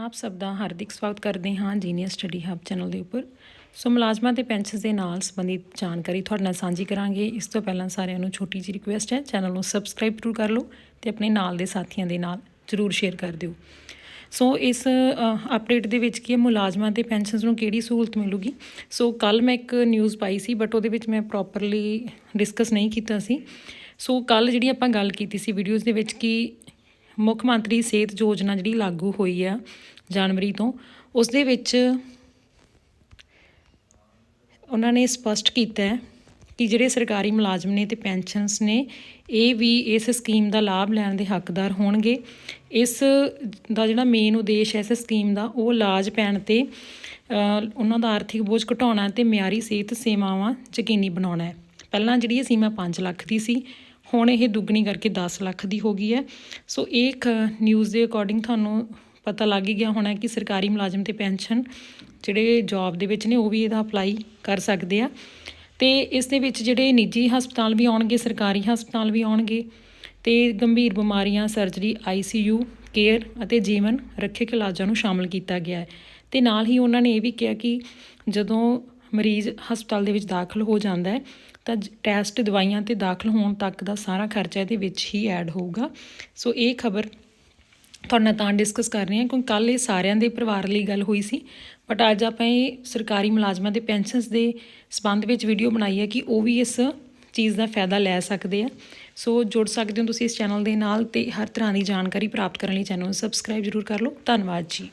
ਆਪ ਸਭ ਦਾ ਹਾਰਦਿਕ ਸਵਾਗਤ ਕਰਦੇ ਹਾਂ ਜੀਨੀਅਸ ਸਟੱਡੀ ਹੱਬ ਚੈਨਲ ਦੇ ਉੱਪਰ। ਸੋ ਮੁਲਾਜ਼ਮਾਂ ਤੇ ਪੈਨਸ਼ਨਸ ਦੇ ਨਾਲ ਸੰਬੰਧਿਤ ਜਾਣਕਾਰੀ ਤੁਹਾਡੇ ਨਾਲ ਸਾਂਝੀ ਕਰਾਂਗੇ। ਇਸ ਤੋਂ ਪਹਿਲਾਂ ਸਾਰਿਆਂ ਨੂੰ ਛੋਟੀ ਜਿਹੀ ਰਿਕੁਐਸਟ ਹੈ, ਚੈਨਲ ਨੂੰ ਸਬਸਕ੍ਰਾਈਬ ਜ਼ਰੂਰ ਕਰ ਲਓ ਤੇ ਆਪਣੇ ਨਾਲ ਦੇ ਸਾਥੀਆਂ ਦੇ ਨਾਲ ਜ਼ਰੂਰ ਸ਼ੇਅਰ ਕਰ ਦਿਓ। ਸੋ ਇਸ ਅਪਡੇਟ ਦੇ ਵਿੱਚ ਕੀ ਹੈ, ਮੁਲਾਜ਼ਮਾਂ ਤੇ ਪੈਨਸ਼ਨਸ ਨੂੰ ਕਿਹੜੀ ਸਹੂਲਤ ਮਿਲੂਗੀ? ਸੋ ਕੱਲ ਮੈਂ ਇੱਕ ਨਿਊਜ਼ ਪਾਈ ਸੀ ਬਟ ਉਹਦੇ ਵਿੱਚ ਮੈਂ ਪ੍ਰੋਪਰਲੀ ਡਿਸਕਸ ਨਹੀਂ ਕੀਤਾ ਸੀ। ਸੋ ਕੱਲ ਜਿਹੜੀ ਆਪਾਂ ਗੱਲ ਕੀਤੀ ਸੀ ਵੀਡੀਓਜ਼ ਦੇ ਵਿੱਚ ਕਿ ਮੁੱਖ ਮੰਤਰੀ ਸਿਹਤ ਯੋਜਨਾ ਜਿਹੜੀ ਲਾਗੂ ਹੋਈ ਆ ਜਨਵਰੀ ਤੋਂ, ਉਸ ਦੇ ਵਿੱਚ ਉਹਨਾਂ ਨੇ ਸਪਸ਼ਟ ਕੀਤਾ ਹੈ ਕਿ ਜਿਹੜੇ ਸਰਕਾਰੀ ਮੁਲਾਜ਼ਮ ਨੇ ਤੇ ਪੈਨਸ਼ਨਸ ਨੇ, ਇਹ ਵੀ ਇਸ ਸਕੀਮ ਦਾ ਲਾਭ ਲੈਣ ਦੇ ਹੱਕਦਾਰ ਹੋਣਗੇ। ਇਸ ਦਾ ਜਿਹੜਾ ਮੇਨ ਉਦੇਸ਼ ਹੈ ਇਸ ਸਕੀਮ ਦਾ, ਉਹ ਇਲਾਜ ਪੈਣ ਤੇ ਉਹਨਾਂ ਦਾ ਆਰਥਿਕ ਬੋਝ ਘਟਾਉਣਾ ਤੇ ਮਿਆਰੀ ਸਿਹਤ ਸੇਵਾਵਾਂ ਯਕੀਨੀ ਬਣਾਉਣਾ ਹੈ। ਪਹਿਲਾਂ ਜਿਹੜੀ ਇਹ ਸੀਮਾ 5 ਲੱਖ ਦੀ ਸੀ ਹੁਣ ਇਹ ਦੁੱਗਣੀ ਕਰਕੇ 10 ਲੱਖ ਦੀ ਹੋ ਗਈ ਹੈ। ਸੋ ਇਹ ਇੱਕ ਨਿਊਜ਼ ਦੇ ਅਕੋਰਡਿੰਗ ਤੁਹਾਨੂੰ ਪਤਾ ਲੱਗ ਹੀ ਗਿਆ ਹੋਣਾ ਕਿ ਸਰਕਾਰੀ ਮੁਲਾਜ਼ਮ ਤੇ ਪੈਨਸ਼ਨ ਜਿਹੜੇ ਜੌਬ ਦੇ ਵਿੱਚ ਨੇ, ਉਹ ਵੀ ਇਹਦਾ ਅਪਲਾਈ ਕਰ ਸਕਦੇ ਆ। ਤੇ ਇਸ ਦੇ ਵਿੱਚ ਜਿਹੜੇ ਨਿੱਜੀ ਹਸਪਤਾਲ ਵੀ ਆਉਣਗੇ, ਸਰਕਾਰੀ ਹਸਪਤਾਲ ਵੀ ਆਉਣਗੇ ਤੇ ਗੰਭੀਰ ਬਿਮਾਰੀਆਂ ਸਰਜਰੀ ਆਈਸੀਯੂ ਕੇਅਰ ਅਤੇ ਜੀਵਨ ਰੱਖਿਅਕ ਇਲਾਜਾਂ ਨੂੰ ਸ਼ਾਮਲ ਕੀਤਾ ਗਿਆ ਹੈ। ਤੇ ਨਾਲ ਹੀ ਉਹਨਾਂ ਨੇ ਇਹ ਵੀ ਕਿਹਾ ਕਿ ਜਦੋਂ ਮਰੀਜ਼ ਹਸਪਤਾਲ ਦੇ ਵਿੱਚ ਦਾਖਲ ਹੋ ਜਾਂਦਾ ਹੈ, ਤਾਂ ਜ- ਟੈਸਟ ਦਵਾਈਆਂ ਤੇ ਦਾਖਲ ਹੋਣ ਤੱਕ ਦਾ ਸਾਰਾ ਖਰਚਾ ਇਹਦੇ ਵਿੱਚ ਹੀ ਐਡ ਹੋਊਗਾ। ਸੋ ਇਹ ਖਬਰ ਤੁਹਾਡੇ ਨਾਲ ਤਾਂ ਡਿਸਕਸ ਕਰ ਰਹੇ ਹਾਂ, ਕਿਉਂਕਿ ਕੱਲ ਇਹ ਸਾਰਿਆਂ ਦੇ ਪਰਿਵਾਰ ਲਈ ਗੱਲ ਹੋਈ ਸੀ। ਬਟ ਅੱਜ ਆਪਾਂ ਇਹ ਸਰਕਾਰੀ ਮੁਲਾਜ਼ਮਾਂ ਦੇ ਪੈਨਸ਼ਨਸ ਦੇ ਸਬੰਧ ਵਿੱਚ ਵੀਡੀਓ ਬਣਾਈ ਹੈ ਕਿ ਉਹ ਵੀ ਇਸ ਚੀਜ਼ ਦਾ ਫਾਇਦਾ ਲੈ ਸਕਦੇ ਆ। ਸੋ ਜੁੜ ਸਕਦੇ ਹੋ ਤੁਸੀਂ ਇਸ ਚੈਨਲ ਦੇ ਨਾਲ ਤੇ ਹਰ ਤਰ੍ਹਾਂ ਦੀ ਜਾਣਕਾਰੀ ਪ੍ਰਾਪਤ ਕਰਨ ਲਈ ਚੈਨਲ ਨੂੰ ਸਬਸਕ੍ਰਾਈਬ ਜ਼ਰੂਰ ਕਰ ਲਓ। ਧੰਨਵਾਦ ਜੀ।